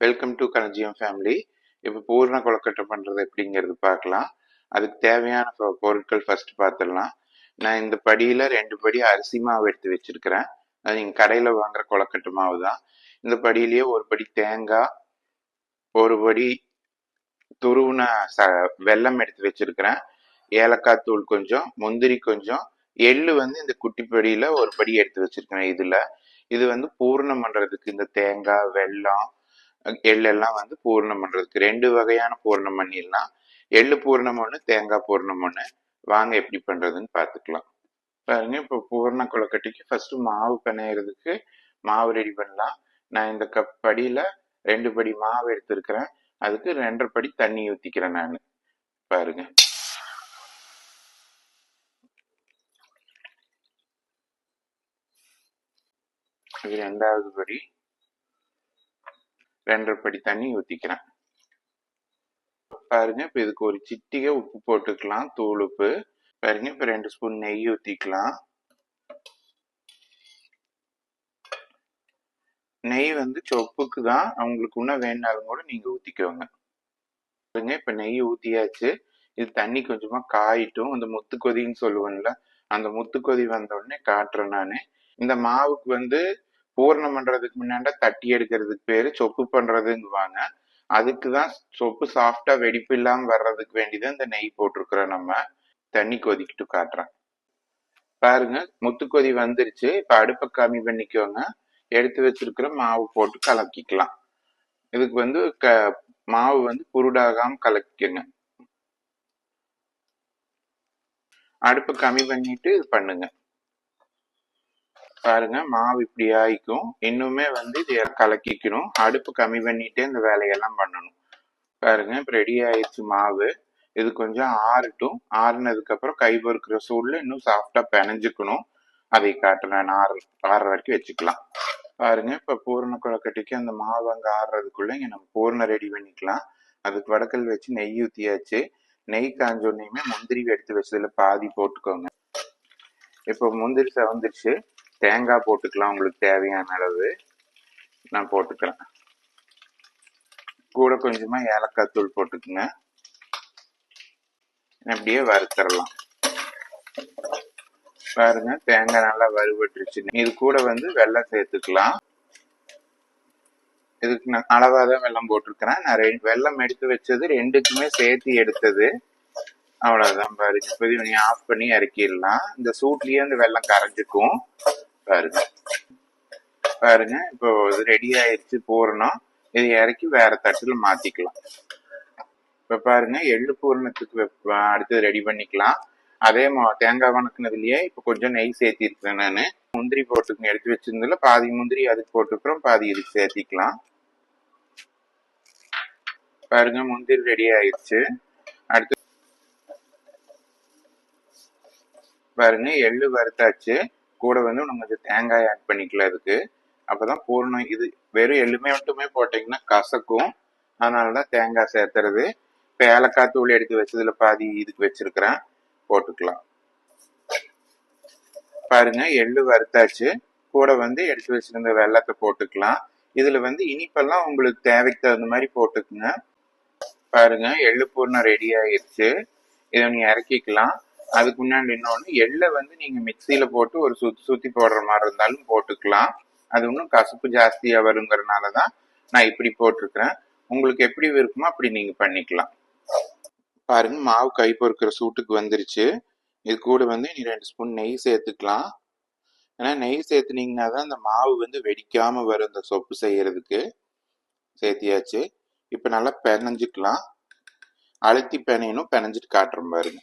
Welcome to கனஜியம் family இப்போ பூர்ண கொலக்கட்டை பண்ணுறது எப்படிங்கிறது பார்க்கலாம். அதுக்கு தேவையான பொ- பொருட்கள் ஃபர்ஸ்ட் பார்த்துடலாம் நான் இந்த படியில் ரெண்டு படி அரிசி மாவு எடுத்து வச்சுருக்கிறேன். அது நீங்கள் கடையில் வாங்குற கொலக்கட்டை மாவு தான் இந்த படியிலேயே ஒரு படி தேங்காய் ஒரு படி துருவின ச வெல்லம் எடுத்து வச்சுருக்கிறேன். ஏலக்காய் தூள் கொஞ்சம் முந்திரி கொஞ்சம் எள்ளு வந்து இந்த குட்டி படியில் ஒரு படி எடுத்து வச்சிருக்கிறேன் இதில். இது வந்து பூர்ணம் பண்ணுறதுக்கு இந்த தேங்காய் வெல்லம் எள்ளெல்லாம் வந்து பூர்ணம் பண்றதுக்கு. ரெண்டு வகையான பூர்ணம் பண்ணிடலாம். எள்ளு பூர்ணம் ஒன்று தேங்காய் பூர்ணம் ஒன்று வாங்க எப்படி பண்றதுன்னு பார்த்துக்கலாம். பாருங்க இப்போ பூர்ண கொழுக்கட்டைக்கு ஃபர்ஸ்ட் மாவு பிணையிறதுக்கு மாவு ரெடி பண்ணலாம். நான் இந்த கப் படியில ரெண்டு படி மாவு எடுத்திருக்கிறேன். அதுக்கு ரெண்டரை படி தண்ணி ஊத்திக்கிறேன் நான். பாருங்க. இது ரெண்டாவது படி. ரெண்டரை படி தண்ணி ஊற்றிக்கிறேன் பாருங்க இப்போ இதுக்கு ஒரு சிட்டிகை உப்பு போட்டுக்கலாம் தூள் உப்பு. பாருங்க இப்ப ரெண்டு ஸ்பூன் நெய் ஊத்திக்கலாம். நெய் வந்து சொப்புக்கு தான் அவங்களுக்கு இன்னும் வேணாலும் கூட நீங்க ஊத்திக்கோங்க. பாருங்க இப்ப நெய் ஊத்தியாச்சு. இது தண்ணி கொஞ்சமா காயிட்டும். அந்த முத்து கொதின்னு சொல்லுவேன்ல அந்த முத்து கொதி வந்த உடனே காட்டுறேன் நானு. இந்த மாவுக்கு வந்து பூரணம் பண்றதுக்கு முன்னாடி தட்டி எடுக்கிறதுக்கு பேரு சொப்பு பண்றதுங்குவாங்க. அதுக்கு தான் சொப்பு சாஃப்டா வெடிப்பு இல்லாம வர்றதுக்கு வேண்டிதான் இந்த நெய் போட்டிருக்கிறோம் நம்ம தண்ணி கொதிக்கிட்டு காட்டுறேன் பாருங்க முத்துக்கொதி வந்துருச்சு. இப்ப அடுப்பை கம்மி பண்ணிக்கோங்க. எடுத்து வச்சிருக்கிற மாவு போட்டு கலக்கிக்கலாம். இதுக்கு வந்து க மாவு வந்து குருடாகாம கலக்கிக்கங்க. அடுப்பை கம்மி பண்ணிட்டு இது பண்ணுங்க. பாருங்க மாவு இப்படி ஆயிக்கும். இன்னுமே வந்து இதை கலக்கிக்கணும். அடுப்பு கம்மி பண்ணிட்டே இந்த வேலையெல்லாம் பண்ணணும். பாருங்க இப்ப ரெடி ஆயிடுச்சு மாவு. இது கொஞ்சம் ஆறட்டும். ஆறுனதுக்கு அப்புறம் கை பொறுக்கிற சூழ்ல இன்னும் சாஃப்டா பெனஞ்சுக்கணும். அதை காட்டுறேன் ஆறு ஆற வரைக்கும் வச்சுக்கலாம். பாருங்க இப்ப பூரண கொழுக்கட்டைக்கு அந்த மாவு அங்க ஆறுறதுக்குள்ள இங்க நம்ம பூரணம் ரெடி பண்ணிக்கலாம். அதுக்கு வடக்கல் வச்சு நெய் ஊத்தியாச்சு. நெய் காஞ்சோடனையுமே முந்திரி எடுத்து வச்சதுல பாதி போட்டுக்கோங்க. இப்போ முந்திரி செவந்துருச்சு. தேங்காய் போட்டுக்கலாம் உங்களுக்கு தேவையான அளவு. நான் போட்டுக்கிறேன். கூட கொஞ்சமாக ஏலக்காய் தூள் போட்டுக்குங்க. அப்படியே வறுத்துடலாம் பாருங்க தேங்காய் நல்லா வறுபட்டுருச்சு. இது கூட வந்து வெள்ளம் சேர்த்துக்கலாம். இதுக்கு நான் அளவாக தான் வெள்ளம் போட்டிருக்கிறேன். நான் ரெண்டு வெல்லம் எடுத்து வச்சது ரெண்டுக்குமே சேர்த்து எடுத்தது. அவ்வளோதான் பாருங்க. இப்போதையும் நீ ஆஃப் பண்ணி இறக்கிடலாம். இந்த சூட்லேயே அந்த வெள்ளம் கரைஞ்சுக்கும். பாருங்க. பாருங்க இப்போ இது ரெடி ஆயிடுச்சு பூரணம். இதை இறக்கி வேற தட்டில் மாத்திக்கலாம். இப்போ பாருங்க எள்ளு பூரணத்துக்கு அடுத்தது ரெடி பண்ணிக்கலாம். அதே மா- தேங்காய் வணக்கினதுலயே இப்போ கொஞ்சம் நெய் சேர்த்திருக்கேன் நான். முந்திரி போட்டு எடுத்து வச்சிருந்ததுல பாதி முந்திரி அதுக்கு போட்டுக்கிறோம் பாதி இதுக்கு சேர்த்திக்கலாம். பாருங்க முந்திரி ரெடி ஆயிடுச்சு அடுத்து பாருங்க எள்ளு வறுத்தாச்சு. கூட வந்து நம்ம கொஞ்சம் தேங்காய் ஆட் பண்ணிக்கலாம் இதுக்கு அப்பதான் பூர்ணம். இது வெறும் எள்ளுமே மட்டுமே போட்டீங்கன்னா கசக்கும். அதனாலதான் தேங்காய் சேர்த்துறது. இப்ப ஏலக்காய் தூள் எடுத்து வச்சதுல பாதி இதுக்கு வச்சிருக்கிறேன். போட்டுக்கலாம். பாருங்க எள்ளு வறுத்தாச்சு. கூட வந்து எடுத்து வச்சிருந்த வெள்ளத்தை போட்டுக்கலாம். இதுல வந்து இனிப்பெல்லாம் உங்களுக்கு தேவைக்கு தகுந்த மாதிரி போட்டுக்குங்க. பாருங்க எள்ளு பூர்ணம் ரெடி ஆயிடுச்சு இதை நீ இறக்கிக்கலாம். அதுக்கு முன்னாடி இன்னொன்று எள்ளை வந்து நீங்கள் மிக்சியில் போட்டு ஒரு சுத்தி சுற்றி போடுற மாதிரி இருந்தாலும் போட்டுக்கலாம். அது இன்னும் கசப்பு ஜாஸ்தியாக வருங்கிறனால தான் நான் இப்படி போட்டிருக்கிறேன். உங்களுக்கு எப்படி விருப்பமோ அப்படி நீங்கள் பண்ணிக்கலாம். பாருங்க மாவு கை பொறுக்கிற சூட்டுக்கு வந்துருச்சு. இது கூட வந்து நீ ரெண்டு ஸ்பூன் நெய் சேர்த்துக்கலாம். ஏன்னா நெய் சேர்த்துனீங்கன்னா தான் அந்த மாவு வந்து வெடிக்காமல் வரும் இந்த சொப்பு செய்கிறதுக்கு சேர்த்தியாச்சு. இப்போ நல்லா பெனஞ்சிக்கலாம். அழுத்தி பெனையணும் பிணைஞ்சிட்டு காட்டுற பாருங்க.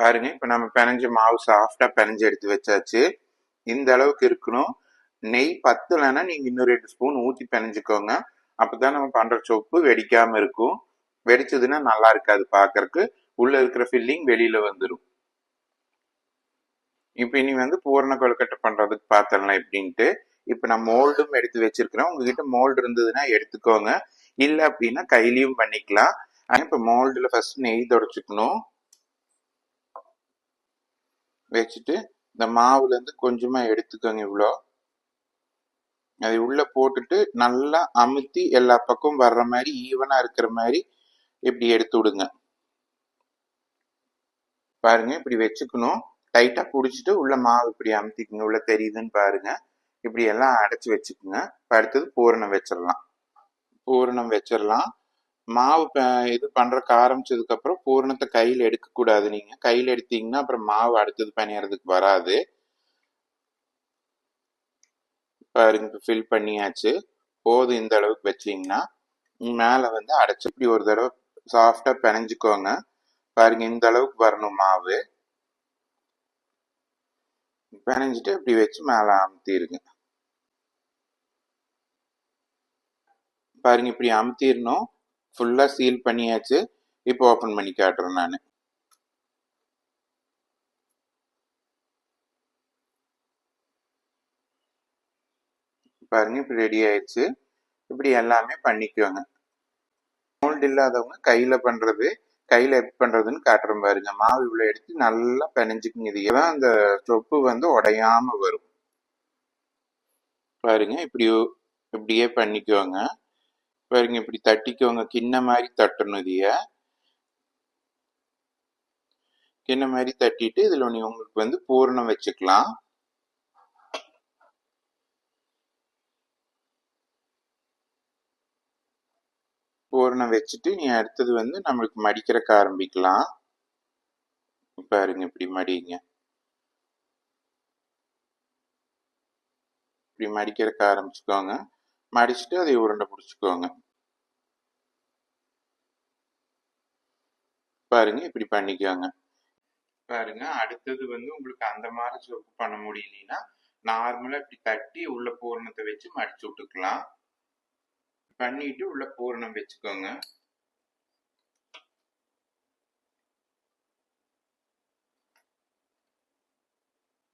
பாருங்க இப்போ நம்ம பிணைஞ்ச மாவு சாஃப்டாக பிணைஞ்சு எடுத்து வச்சாச்சு. இந்த அளவுக்கு இருக்கணும். நெய் பத்தலைன்னா நீங்கள் இன்னும் ரெண்டு ஸ்பூன் ஊத்தி பிணைஞ்சுக்கோங்க. அப்பதான் நம்ம பண்ணுற சொப்பு வெடிக்காமல் இருக்கும். வெடிச்சதுன்னா நல்லா இருக்காது பார்க்கறக்கு உள்ளே இருக்கிற ஃபில்லிங் வெளியில் வந்துடும் இப்போ இனி வந்து பூரண கொழுக்கட்டை பண்ணுறதுக்கு பார்த்துடலாம் எப்படின்ட்டு. இப்போ நான் மோல்டும் எடுத்து வச்சிருக்கிறேன். உங்ககிட்ட மோல்டு இருந்ததுன்னா எடுத்துக்கோங்க. இல்லை அப்படின்னா கையிலையும் பண்ணிக்கலாம். ஆனால் இப்போ மோல்டில் ஃபர்ஸ்ட் நெய் தொடச்சிக்கணும். வச்சுட்டு இந்த மாவுலேருந்து கொஞ்சமாக எடுத்துக்கோங்க இவ்வளோ அதை உள்ளே போட்டுட்டு நல்லா அமுத்தி எல்லா பக்கம் வர்ற மாதிரி ஈவனாக இருக்கிற மாதிரி இப்படி எடுத்து விடுங்க. பாருங்க இப்படி வச்சுக்கணும். டைட்டாக பிடிச்சிட்டு உள்ள மாவு இப்படி அமுத்திக்கங்க. உள்ள தெரியுதுன்னு பாருங்க. இப்படி எல்லாம் அடைச்சி வச்சுக்கோங்க. அடுத்தது பூரணம் வச்சிடலாம். பூரணம் வச்சிடலாம். மாவு இது பண்றதுக்கு ஆரம்பிச்சதுக்கு அப்புறம் பூரணத்தை கையில் எடுக்கக்கூடாது நீங்கள் கையில் எடுத்தீங்கன்னா அப்புறம் மாவு அடுத்தது பணியறதுக்கு வராது. பாருங்க இப்போ ஃபில் பண்ணியாச்சு. போதும் இந்த அளவுக்கு வச்சிங்கன்னா மேலே வந்து அடைச்சி இப்படி ஒரு தடவை சாஃப்டாக பிணைஞ்சிக்கோங்க. பாருங்க இந்த அளவுக்கு வரணும் மாவு. பிணைஞ்சிட்டு இப்படி வச்சு மேலே அமுத்திடுங்க பாருங்க இப்படி அமுத்திடணும் ஃபுல்லாக சீல் பண்ணியாச்சு. இப்போ ஓப்பன் பண்ணி காட்டுறேன் நான். பாருங்க இப்படி ரெடி ஆயிடுச்சு. இப்படி எல்லாமே பண்ணிக்குவாங்க மோல்டு இல்லாதவங்க கையில் பண்ணுறது கையில் எப்படி பண்ணுறதுன்னு காட்டுறேன் பாருங்க. மாவு இவ்வளோ எடுத்து நல்லா பிணைஞ்சுக்குங்க. இது தான் அந்த சொப்பு வந்து உடையாம வரும். பாருங்க இப்படி இப்படியே பண்ணிக்குவாங்க பாருங்க இப்படி தட்டிக்கோங்க. கிண்ண மாதிரி தட்டணும் இதைய. கிண்ண மாதிரி தட்டிட்டு இதுல நீ உங்களுக்கு வந்து பூரணம் வச்சுக்கலாம். பூரணம் வச்சுட்டு நீ அடுத்தது வந்து நம்மளுக்கு மடிக்கிறக்க ஆரம்பிக்கலாம். பாருங்க இப்படி மடிங்க. இப்படி மடிக்கிறக்க ஆரம்பிச்சுக்கோங்க. மடிச்சுட்டு அதை உருண்டை பிடிச்சிக்கோங்க. பாருங்க இப்படி பண்ணிக்கோங்க. பாருங்க அடுத்தது வந்து உங்களுக்கு அந்த மாதிரி சொப்பு பண்ண முடியலன்னா நார்மலா இப்படி தட்டி உள்ள பூரணத்தை வச்சு மடிச்சு விட்டுக்கலாம். பண்ணிட்டு உள்ள பூரணம் வச்சுக்கோங்க.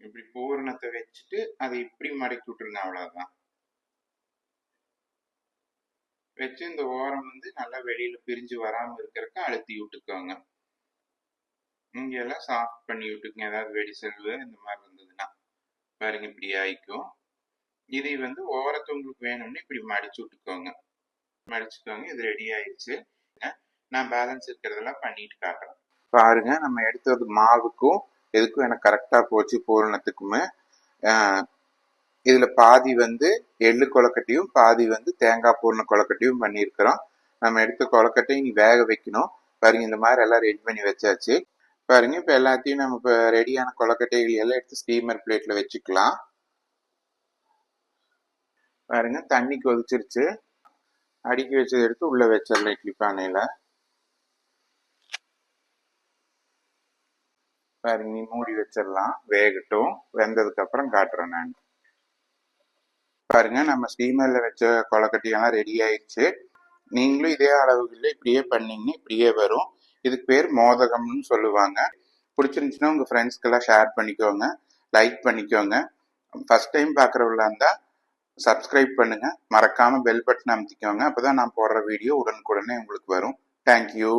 இப்படி பூரணத்தை வச்சுட்டு அதை இப்படி மடக்கி விட்டுருங்க அவ்வளவுதான். வச்சு இந்த ஓரம் வந்து நல்லா வெளியில பிரிஞ்சு வராம இருக்கிறதுக்கு அழுத்தி விட்டுக்கோங்க. இங்க எல்லாம் சாஃப்ட் பண்ணி விட்டுக்கோங்க. ஏதாவது வெடி செல்வு இந்த மாதிரி இருந்ததுன்னா பாருங்க இப்படி ஆயிக்கும். இதை வந்து ஓரத்தை உங்களுக்கு வேணும்னு இப்படி மடிச்சு விட்டுக்கோங்க. மடிச்சுக்கோங்க. இது ரெடி ஆயிடுச்சு நான் பேலன்ஸ் இருக்கிறதெல்லாம் பண்ணிட்டு காட்டுறேன். பாருங்க நம்ம எடுத்தது மாவுக்கும் எதுக்கும் எனக்கு கரெக்டாக போச்சு பூரணத்துக்குமே. இதில் பாதி வந்து எள்ளு கொலக்கட்டையும் பாதி வந்து தேங்காய் பூர்ண கொலக்கட்டையும் பண்ணியிருக்கிறோம். நம்ம எடுத்த கொலக்கட்டையும் நீ வேக வைக்கணும். பாருங்க இந்த மாதிரி எல்லாம் ரெடி பண்ணி வச்சாச்சு. பாருங்க இப்போ எல்லாத்தையும் நம்ம இப்போ ரெடியான கொலக்கட்டைகள் எல்லாம் எடுத்து ஸ்டீமர் பிளேட்டில் வச்சுக்கலாம். பாருங்க தண்ணி கொதிச்சிருச்சு. அடுக்கி வச்சதை எடுத்து உள்ளே வச்சிடலாம் இட்லி பானையில். பாருங்க நீ மூடி வச்சிடலாம். வேகட்டும். வெந்ததுக்கு அப்புறம் காட்டுறேன் நான். பாருங்க நம்ம ஸ்டீமரில் வச்ச கொலக்கட்டியெல்லாம் ரெடி ஆயிடுச்சு. நீங்களும் இதே அளவுகளில் இப்படியே பண்ணிங்கன்னா இப்படியே வரும். இதுக்கு பேர் மோதகம்னு சொல்லுவாங்க. பிடிச்சிருந்துச்சுன்னா உங்கள் ஃப்ரெண்ட்ஸ்க்கெல்லாம் ஷேர் பண்ணிக்கோங்க லைக் பண்ணிக்கோங்க. ஃபஸ்ட் டைம் பார்க்குறவங்களா இருந்தால் சப்ஸ்கிரைப் பண்ணுங்கள் மறக்காமல் பெல் பட்டன் அமைத்திக்கோங்க. அப்பதான் நான் போடுற வீடியோ உடனுக்குடனே உங்களுக்கு வரும். தேங்க்யூ